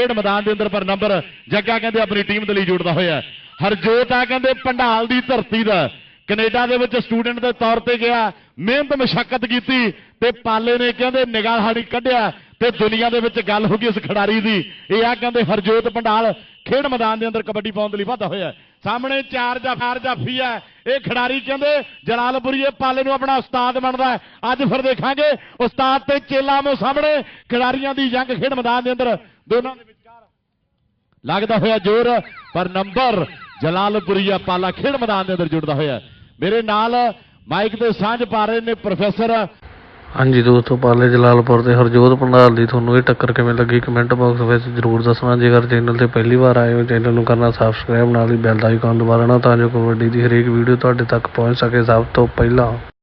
ਖੇਡ ਮੈਦਾਨ ਦੇ ਅੰਦਰ ਪਰ ਨੰਬਰ ਜੱਗਾ ਕਹਿੰਦੇ ਆਪਣੀ ਟੀਮ ਦੇ ਲਈ ਜੁੜਦਾ ਹੋਇਆ ਹਰਜੋਤ ਆ ਕਹਿੰਦੇ ਪੰਡਾਲ ਦੀ ਧਰਤੀ ਦਾ। ਕੈਨੇਡਾ ਦੇ ਵਿੱਚ ਸਟੂਡੈਂਟ ਦੇ ਤੌਰ ਤੇ ਗਿਆ, ਮਿਹਨਤ, ਮਸ਼ੱਕਤ ਕੀਤੀ ਤੇ ਪਾਲੇ ਨੇ ਕਹਿੰਦੇ ਨਿਗਾਹਾੜੀ ਕੱਢਿਆ। ਤੇ ਦੁਨੀਆ ਦੇ ਵਿੱਚ ਗੱਲ ਹੋ ਗਈ ਇਸ ਖਿਡਾਰੀ ਦੀ। ਇਹ ਆ ਕਹਿੰਦੇ ਹਰਜੋਤ ਪੰਡਾਲ ਖੇਡ ਮੈਦਾਨ ਦੇ ਅੰਦਰ ਕਬੱਡੀ ਪਾਉਣ ਦੇ ਲਈ ਵਾਧਾ ਹੋਇਆ। ਸਾਹਮਣੇ ਚਾਰ ਜਾਫਾਰ ਜਾਫੀ ਹੈ ਇਹ ਖਿਡਾਰੀ ਕਹਿੰਦੇ ਜਲਾਲਪੁਰੀਏ ਪਾਲੇ ਨੂੰ ਆਪਣਾ ਉਸਤਾਦ ਬਣਦਾ ਅੱਜ ਫਿਰ ਦੇਖਾਂਗੇ ਉਸਤਾਦ ਤੇ ਚੇਲਾ ਮੋ ਸਾਹਮਣੇ ਖਿਡਾਰੀਆਂ ਦੀ ਜੰਗ ਖੇਡ ਮੈਦਾਨ ਦੇ ਅੰਦਰ। ਦੋਨਾਂ ਦੇ ਵਿਚਕਾਰ ਲੱਗਦਾ ਹੋਇਆ ਜ਼ੋਰ, ਪਰ ਨੰਬਰ ਜਲਾਲਪੁਰੀਆ ਪਾਲਾ ਖੇਡ ਮੈਦਾਨ ਦੇ ਅੰਦਰ ਜੁੜਦਾ ਹੋਇਆ। ਮੇਰੇ ਨਾਲ ਮਾਈਕ ਤੇ ਸਾਂਝ ਪਾ ਰਹੇ ਨੇ ਪ੍ਰੋਫੈਸਰ ਹਾਂਜੀ ਦੋਸਤੋ ਪਾਲੇ ਜਲਾਲਪੁਰ ਦੇ ਹਰਜੋਤ ਪੰਡਾਲ ਦੀ ਤੁਹਾਨੂੰ ਇਹ ਟੱਕਰ ਕਿਵੇਂ ਲੱਗੀ ਕਮੈਂਟ ਬਾਕਸ ਵਿੱਚ ਜਰੂਰ ਦੱਸਣਾ। ਜੇਕਰ ਚੈਨਲ ਤੇ ਪਹਿਲੀ ਵਾਰ ਆਏ ਹੋ, ਚੈਨਲ ਨੂੰ ਕਰਨਾ ਸਬਸਕ੍ਰਾਈਬ ਨਾਲ ਹੀ ਬੈਲ ਦਾ ਆਈਕਨ ਦਬਾਉਣਾ ਤਾਂ ਜੋ ਕਬੱਡੀ ਦੀ ਹਰੇਕ ਵੀਡੀਓ ਤੁਹਾਡੇ ਤੱਕ ਪਹੁੰਚ ਸਕੇ ਸਭ ਤੋਂ ਪਹਿਲਾਂ।